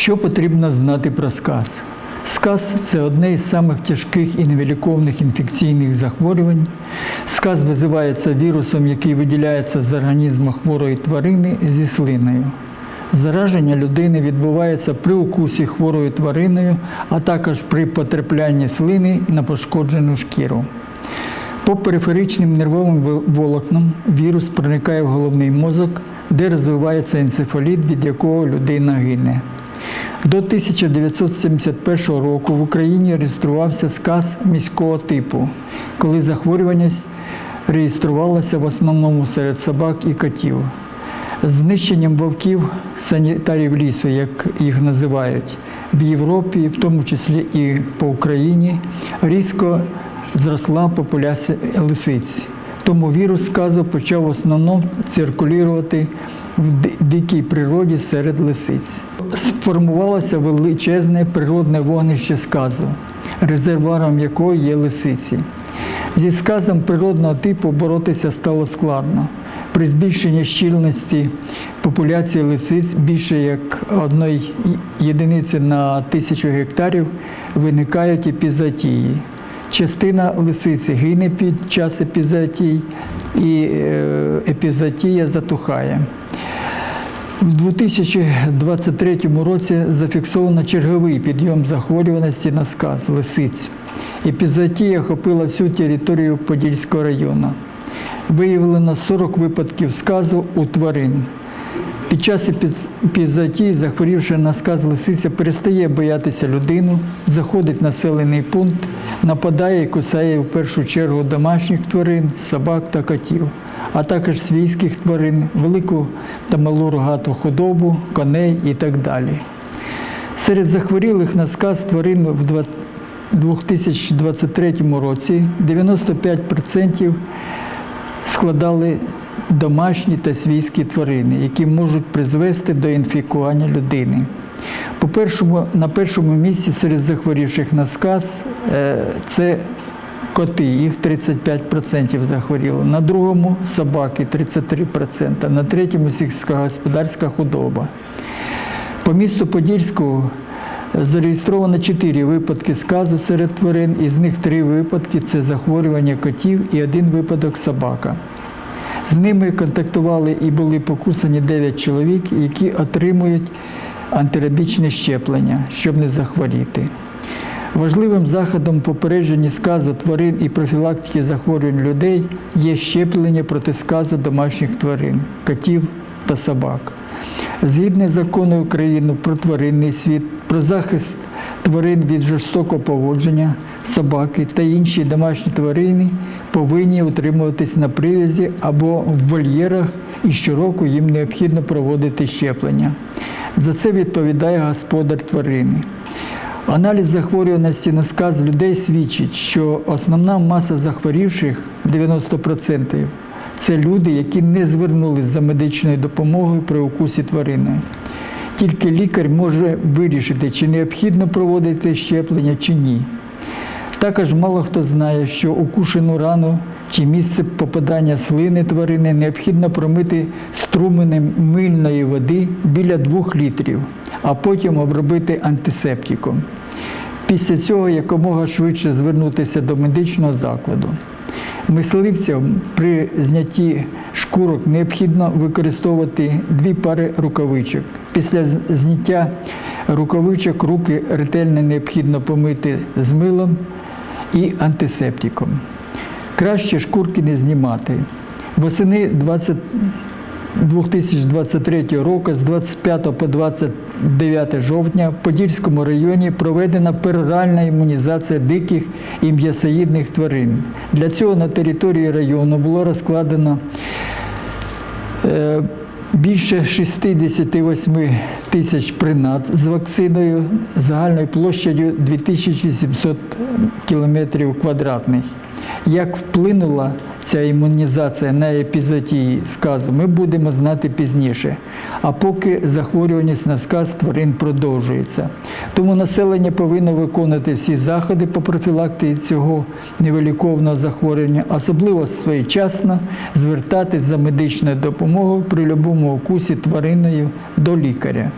Що потрібно знати про сказ? Сказ це одне із самих тяжких і невиліковних інфекційних захворювань. Сказ визивається вірусом, який виділяється з організму хворої тварини зі слиною. Зараження людини відбувається при укусі хворою твариною, а також при потраплянні слини на пошкоджену шкіру. По периферичним нервовим волокнам вірус проникає в головний мозок, де розвивається енцефаліт, від якого людина гине. До 1971 року в Україні реєструвався сказ міського типу, коли захворюваність реєструвалася в основному серед собак і котів. Знищенням вовків, санітарів лісу, як їх називають, в Європі, в тому числі і по Україні, різко зросла популяція лисиць. Тому вірус сказу почав в основному циркулювати в дикій природі серед лисиць. Сформувалося величезне природне вогнище сказу, резервуаром якого є лисиці. Зі сказом природного типу боротися стало складно. При збільшенні щільності популяції лисиць більше як одної єдиниці на тисячу гектарів виникають епізотії. Частина лисиці гине під час епізотій, і е, епізотія затухає. В 2023 році зафіксовано черговий підйом захворюваності на сказ лисиць. Епізотія охопила всю територію Подільського району. Виявлено 40 випадків сказу у тварин. Під час епіз- епізотії, захворівши на сказ лисиця, перестає боятися людину, заходить в населений пункт, нападає і кусає в першу чергу домашніх тварин, собак та котів, а також свійських тварин, велику та малу рогату худобу, коней і так далі. Серед захворілих на сказ тварин в 2023 році 95% складали домашні та свійські тварини, які можуть призвести до інфікування людини. По першому, на першому місці серед захворівших на сказ е, це коти, їх 35% захворіло. На другому собаки 33%, на третьому сільськогосподарська худоба. По місту Подільську зареєстровано 4 випадки сказу серед тварин, із них 3 випадки це захворювання котів і один випадок собака. З ними контактували і були покусані 9 чоловік, які отримують антирабічне щеплення, щоб не захворіти. Важливим заходом попередження сказу тварин і профілактики захворювань людей є щеплення проти сказу домашніх тварин, котів та собак. Згідно закону України про тваринний світ, про захист тварин від жорстокого поводження, собаки та інші домашні тварини повинні утримуватись на привязі або в вольєрах і щороку їм необхідно проводити щеплення. За це відповідає господар тварини. Аналіз захворюваності на сказ людей свідчить, що основна маса захворівших 90% це люди, які не звернулись за медичною допомогою при укусі тварини. Тільки лікар може вирішити, чи необхідно проводити щеплення чи ні. Також мало хто знає, що укушену рану чи місце попадання слини тварини необхідно промити струменем мильної води біля 2 літрів, а потім обробити антисептиком. Після цього якомога швидше звернутися до медичного закладу. Мисливцям при знятті шкурок необхідно використовувати дві пари рукавичок. Після зняття рукавичок руки ретельно необхідно помити з милом і антисептиком. Краще шкурки не знімати. Восени 20 2023 року з 25 по 29 жовтня в Подільському районі проведена пероральна імунізація диких і м'ясоїдних тварин. Для цього на території району було розкладено е, більше 68 тисяч принад з вакциною загальною площадю 2700 кілометрів квадратних. Як вплинула ця імунізація на епізотії сказу, ми будемо знати пізніше. А поки захворюваність на сказ тварин продовжується. Тому населення повинно виконувати всі заходи по профілактиці цього невиліковного захворювання, особливо своєчасно звертатись за медичною допомогою при будь-якому укусі твариною до лікаря.